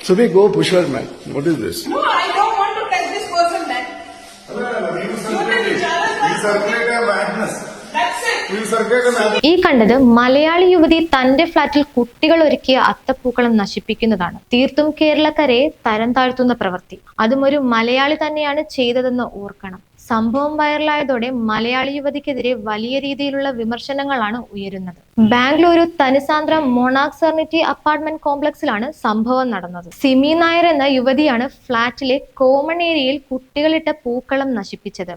So we go push her, man. What is this? No, I don't want to touch this person, man. ഈ കണ്ടത് മലയാളി യുവതി തന്റെ ഫ്ളാറ്റിൽ കുട്ടികൾ ഒരുക്കിയ അത്തപ്പൂക്കളം നശിപ്പിക്കുന്നതാണ് തീർത്തും കേരളക്കരെ തരം പ്രവൃത്തി അതും ഒരു മലയാളി തന്നെയാണ് ചെയ്തതെന്ന് ഓർക്കണം സംഭവം വൈറലായതോടെ മലയാളി യുവതിക്കെതിരെ വലിയ രീതിയിലുള്ള വിമർശനങ്ങളാണ് ഉയരുന്നത്. ബാംഗ്ലൂരു തനിസാന്ദ്ര മൊണാക് സെർണിറ്റി അപ്പാർട്ട്മെന്റ് കോംപ്ലക്സിലാണ് സംഭവം നടന്നത്. സിമി നായർ എന്ന യുവതിയാണ് ഫ്ളാറ്റിലെ കോമൺ ഏരിയയിൽ കുട്ടികളിട്ട പൂക്കളം നശിപ്പിച്ചത്.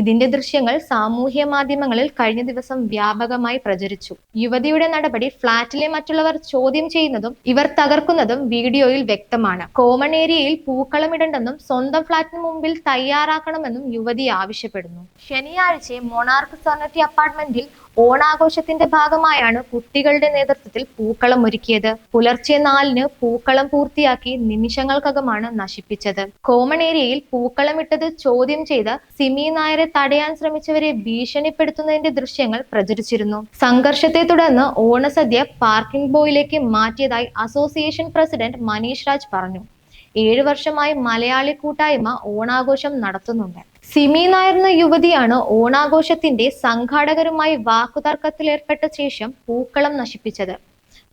ഇതിന്റെ ദൃശ്യങ്ങൾ സാമൂഹ്യ മാധ്യമങ്ങളിൽ കഴിഞ്ഞ ദിവസം വ്യാപകമായി പ്രചരിച്ചു. യുവതിയുടെ നടപടി ഫ്ളാറ്റിലെ മറ്റുള്ളവർ ചോദ്യം ചെയ്യുന്നതും ഇവർ തകർക്കുന്നതും വീഡിയോയിൽ വ്യക്തമാണ്. കോമൺ ഏരിയയിൽ പൂക്കളം ഇടണ്ടെന്നും സ്വന്തം ഫ്ളാറ്റിന് മുമ്പിൽ തയ്യാറാക്കണമെന്നും യുവതി ആവശ്യപ്പെടുന്നു. ശനിയാഴ്ച മൊണാർക്ക് സൊണറ്റി അപ്പാർട്ട്മെന്റിൽ ഓണാഘോഷത്തിന്റെ ഭാഗമായാണ് കുട്ടികളുടെ നേതൃത്വത്തിൽ പൂക്കളം ഒരുക്കിയത്. പുലർച്ചെ നാലിന് പൂക്കളം പൂർത്തിയാക്കി നിമിഷങ്ങൾക്കകമാണ് നശിപ്പിച്ചത്. കോമൺ ഏരിയയിൽ പൂക്കളമിട്ടത് ചോദ്യം ചെയ്ത സിമി നായരെ തടയാൻ ശ്രമിച്ചവരെ ഭീഷണിപ്പെടുത്തുന്നതിന്റെ ദൃശ്യങ്ങൾ പ്രചരിച്ചിരുന്നു. സംഘർഷത്തെ തുടർന്ന് ഓണസദ്യ പാർക്കിംഗ് ബോയിലേക്ക് മാറ്റിയതായി അസോസിയേഷൻ പ്രസിഡന്റ് മനീഷ് രാജ് പറഞ്ഞു. ഏഴു വർഷമായി മലയാളി കൂട്ടായ്മ ഓണാഘോഷം നടത്തുന്നുണ്ട്. സിമി നായർ എന്ന യുവതിയാണ് ഓണാഘോഷത്തിന്റെ സംഘാടകരുമായി വാക്കുതർക്കത്തിലേർപ്പെട്ട ശേഷം പൂക്കളം നശിപ്പിച്ചത്.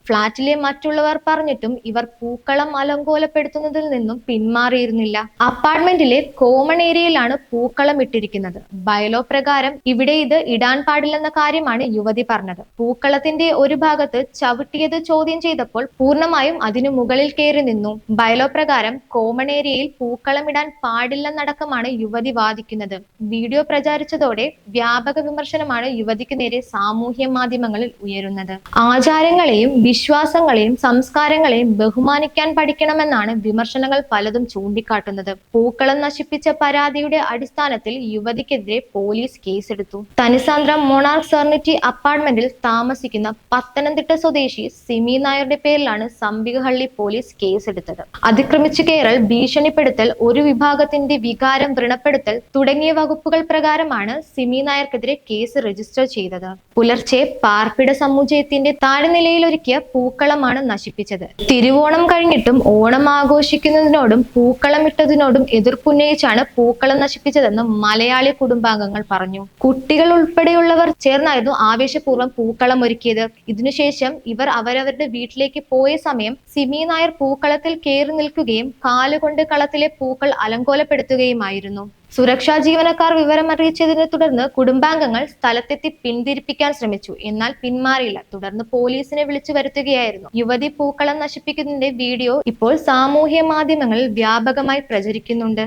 ഫ്ളാറ്റിലെ മറ്റുള്ളവർ പറഞ്ഞിട്ടും ഇവർ പൂക്കളം അലങ്കോലപ്പെടുത്തുന്നതിൽ നിന്നും പിന്മാറിയിരുന്നില്ല. അപ്പാർട്ട്മെന്റിലെ കോമൺ ഏരിയയിലാണ് പൂക്കളം ഇട്ടിരിക്കുന്നത്. ബയലോ പ്രകാരം ഇവിടെ ഇത് ഇടാൻ പാടില്ലെന്ന കാര്യമാണ് യുവതി പറഞ്ഞത്. പൂക്കളത്തിന്റെ ഒരു ഭാഗത്ത് ചവിട്ടിയത് ചോദ്യം ചെയ്തപ്പോൾ പൂർണമായും അതിനു മുകളിൽ കയറി നിന്നു. ബയലോ പ്രകാരം കോമൺ ഏരിയയിൽ പൂക്കളം ഇടാൻ പാടില്ലെന്നടക്കമാണ് യുവതി വാദിക്കുന്നത്. വീഡിയോ പ്രചാരിച്ചതോടെ വ്യാപക വിമർശനമാണ് യുവതിക്ക് നേരെ സാമൂഹ്യ മാധ്യമങ്ങളിൽ ഉയരുന്നത്. ആചാരങ്ങളെയും വിശ്വാസങ്ങളെയും സംസ്കാരങ്ങളെയും ബഹുമാനിക്കാൻ പഠിക്കണമെന്നാണ് വിമർശനങ്ങൾ പലതും ചൂണ്ടിക്കാട്ടുന്നത്. പൂക്കളം നശിപ്പിച്ച പരാതിയുടെ അടിസ്ഥാനത്തിൽ യുവതിക്കെതിരെ പോലീസ് കേസെടുത്തു. തനിസാന്ദ്ര മൊണാർക്ക് സെർണിറ്റി അപ്പാർട്ട്മെന്റിൽ താമസിക്കുന്ന പത്തനംതിട്ട സ്വദേശി സിമി നായരുടെ പേരിലാണ് സംബികഹള്ളി പോലീസ് കേസെടുത്തത്. അതിക്രമിച്ചു കയറൽ ഭീഷണിപ്പെടുത്തൽ ഒരു വിഭാഗത്തിന്റെ വികാരം വ്രണപ്പെടുത്തൽ തുടങ്ങിയ വകുപ്പുകൾ പ്രകാരമാണ് സിമി നായർക്കെതിരെ കേസ് രജിസ്റ്റർ ചെയ്തത്. പുലർച്ചെ പാർപ്പിട സമുച്ചയത്തിന്റെ താഴ്നിലയിലൊരുക്കിയ പൂക്കളമാണ് നശിപ്പിച്ചത്. തിരുവോണം കഴിഞ്ഞിട്ടും ഓണം ആഘോഷിക്കുന്നതിനോടും പൂക്കളം ഇട്ടതിനോടും എതിർപ്പുന്നയിച്ചാണ് പൂക്കളം നശിപ്പിച്ചതെന്ന് മലയാളി കുടുംബാംഗങ്ങൾ പറഞ്ഞു. കുട്ടികൾ ഉൾപ്പെടെയുള്ളവർ ചേർന്നായിരുന്നു ആവേശപൂർവം പൂക്കളം ഒരുക്കിയത്. ഇതിനുശേഷം ഇവർ അവരവരുടെ വീട്ടിലേക്ക് പോയ സമയം സിമി നായർ പൂക്കളത്തിൽ കയറി നിൽക്കുകയും കാലുകൊണ്ട് കളത്തിലെ പൂക്കൾ അലങ്കോലപ്പെടുത്തുകയുമായിരുന്നു. സുരക്ഷാ ജീവനക്കാർ വിവരമറിയിച്ചതിനെ തുടർന്ന് കുടുംബാംഗങ്ങൾ സ്ഥലത്തെത്തി പിന്തിരിപ്പിക്കാൻ ശ്രമിച്ചു. എന്നാൽ പിന്മാറിയില്ല. തുടർന്ന് പോലീസിനെ വിളിച്ചു വരുത്തുകയായിരുന്നു. യുവതി പൂക്കളം നശിപ്പിക്കുന്നതിന്റെ വീഡിയോ ഇപ്പോൾ സാമൂഹ്യ മാധ്യമങ്ങളിൽ വ്യാപകമായി പ്രചരിക്കുന്നുണ്ട്.